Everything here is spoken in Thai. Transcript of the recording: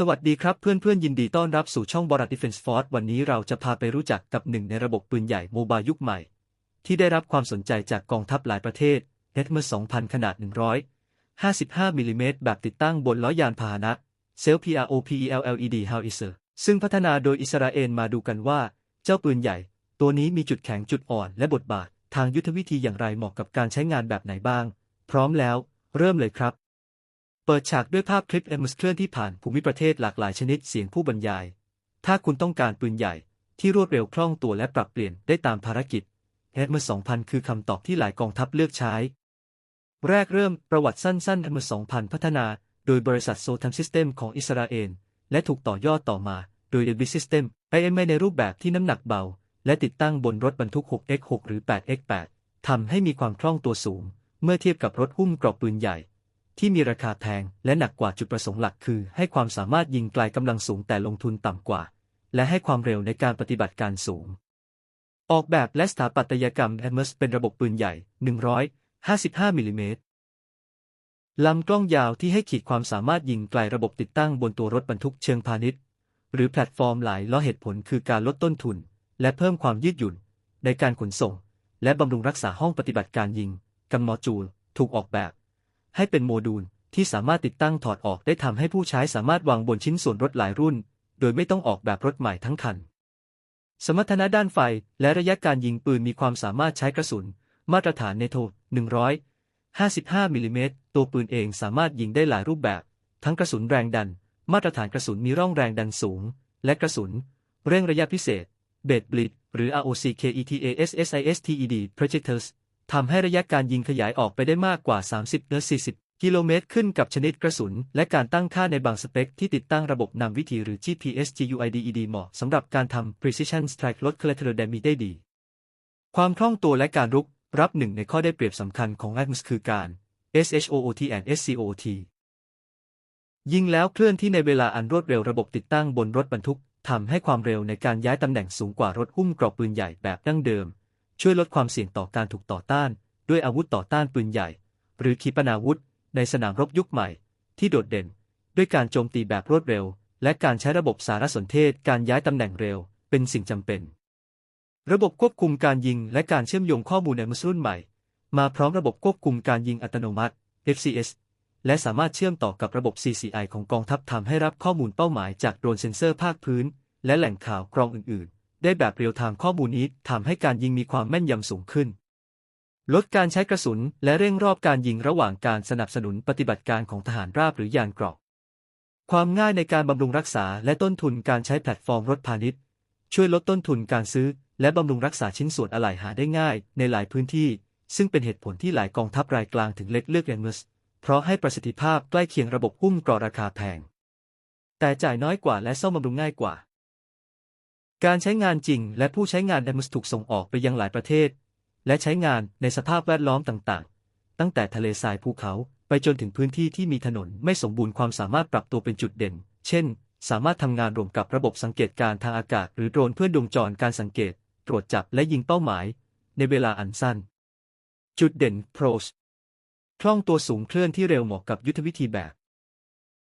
สวัสดีครับเพื่อนๆยินดีต้อนรับสู่ช่องบอร์ด Defense Force วันนี้เราจะพาไปรู้จักกับหนึ่งในระบบปืนใหญ่โมบายยุคใหม่ ที่ได้รับความสนใจจากกองทัพหลายประเทศ h e t m e r 2000 ขนาด 155มิลลิเมตรแบบติดตั้งบนล้อยานพาหนะ Self PROPELLED Howitzer ซึ่งพัฒนาโดยอิสราเอลมาดูกันว่า เจ้าปืนใหญ่ ตัวนี้มีจุดแข็งจุดอ่อนและบทบาท ทางยุทธวิธีอย่างไรเหมาะกับการใช้งานแบบไหนบ้าง พร้อมแล้ว เริ่มเลยครับ เปิดฉากด้วยภาพคลิปเอมสเคลื่อนที่ผ่านภูมิประเทศหลากหลายชนิดเสียงผู้บรรยาย ถ้าคุณต้องการปืนใหญ่ที่รวดเร็วคล่องตัวและปรับเปลี่ยนได้ตามภารกิจเฮดเมอร์2000คือคำตอบที่หลายกองทัพเลือกใช้ แรกเริ่มประวัติสั้นๆเฮดเมอร์2000พัฒนา โดยบริษัทโซทัมซิสเต็มของอิสราเอลและถูกต่อยอดต่อมา โดย d b System IMA ในรูปแบบที่น้ำหนักเบา และติดตั้งบนรถบรรทุก 6x6 หรือ 8x8 ทำให้มีความคล่องตัวสูง เมื่อเทียบกับรถหุ้มกรอบปืนใหญ่ ที่มีราคาแพงและหนักกว่าจุดประสงค์หลักคือ ให้ความสามารถยิงไกลกำลังสูงแต่ลงทุนต่ำกว่า และให้ความเร็วในการปฏิบัติการสูง ออกแบบและสถาปัตยกรรมแอมเมสเป็นระบบปืนใหญ่ 155มิลลิเมตรลำกล้องยาวที่ให้ขีดความสามารถยิงไกลระบบติดตั้งบนตัวรถบรรทุกเชิงพาณิชย์ หรือแพลตฟอร์มหลายล้อเหตุผลคือการลดต้นทุน และเพิ่มความยืดหยุ่น ในการขนส่ง และบำรุงรักษาห้องปฏิบัติการยิง กัมมอจูล ถูกออกแบบ ให้เป็นโมดูลที่สามารถติดตั้งถอดออกได้ทำให้ผู้ใช้สามารถวางบนชิ้นส่วนรถหลายรุ่น โดยไม่ต้องออกแบบรถใหม่ทั้งคัน สมรรถนะด้านไฟและระยะการยิงปืนมีความสามารถใช้กระสุน มาตรฐานเนโท155มิลลิเมตรตัวปืนเองสามารถยิงได้หลายรูปแบบ ทั้งกระสุนแรงดัน มาตรฐานกระสุนมีร่องแรงดันสูง และกระสุน เร่งระยะพิเศษ เบดบลิดหรือ ROCKETASSISTED projectors ทำให้ระยะการยิงขยายออกไปได้มากกว่า 30เนื้อ40 กิโลเมตรขึ้นกับชนิดกระสุน และการตั้งค่าในบางสเปคที่ติดตั้งระบบนำวิธีหรือ GPS GUIDED เหมาะสำหรับการทำ precision strike ลด collateral damage ได้ดี ความคล่องตัวและการรุกรับหนึ่งในข้อได้เปรียบสำคัญของ ATMS คือการ SHOOT and SCOT ยิงแล้วเคลื่อนที่ในเวลาอันรวดเร็วระบบติดตั้งบนรถบรรทุกทำให้ความเร็วในการย้ายตำแหน่งสูงกว่ารถหุ้มกรอบปืนใหญ่แบบดั้งเดิม ช่วยลดความเสี่ยงต่อการถูกต่อต้าน ด้วยอาวุธต่อต้านปืนใหญ่ หรือขีปนาวุธ ในสนามรบยุคใหม่ ที่โดดเด่น ด้วยการโจมตีแบบรวดเร็ว และการใช้ระบบสารสนเทศการย้ายตำแหน่งเร็ว เป็นสิ่งจำเป็น ระบบควบคุมการยิงและการเชื่อมโยงข้อมูลในมุสรุ่นใหม่ มาพร้อมระบบควบคุมการยิงอัตโนมัติ FCS และสามารถเชื่อมต่อกับระบบ CCI ของกองทัพทำให้รับข้อมูลเป้าหมายจากโดรนเซ็นเซอร์ภาคพื้น และแหล่งข่าวกรองอื่น ได้แบบเรียลไทม์ข้อมูลนี้ทำให้การยิงมีความแม่นยำสูงขึ้น ลดการใช้กระสุน และเร่งรอบการยิงระหว่างการสนับสนุนปฏิบัติการของทหารราบหรือยานเกราะ ความง่ายในการบำรุงรักษาและต้นทุนการใช้แพลตฟอร์มรถพาณิชย์ ช่วยลดต้นทุนการซื้อ และบำรุงรักษาชิ้นส่วนอะไหล่หาได้ง่าย ในหลายพื้นที่ ซึ่งเป็นเหตุผลที่หลายกองทัพรายกลางถึงเล็กเลือกเรนเมสเพราะให้ประสิทธิภาพใกล้เคียงระบบหุ้มกรอราคาแพง แต่จ่ายน้อยกว่าและซ่อมบำรุงง่ายกว่า การใช้งานจริงและผู้ใช้งาน a ม s ถูกส่งออกไปยังหลายประเทศ และใช้งานในสภาพแวดล้อมต่างๆ ตั้งแต่ทะเลทรายภูเขาไปจนถึงพื้นที่ที่มีถนนไม่สมบูรณ์ความสามารถปรับตัวเป็นจุดเด่น เช่น สามารถทำงานรวมกับระบบสังเกตการทางอากาศ หรือโดรนเพื่อดวงจรการสังเกต ตรวจจับและยิงเป้าหมาย ในเวลาอันสั้น จุดเด่น pros คล่องตัวสูงเคลื่อนที่เร็วเหมาะกับยุทธวิธีแบบ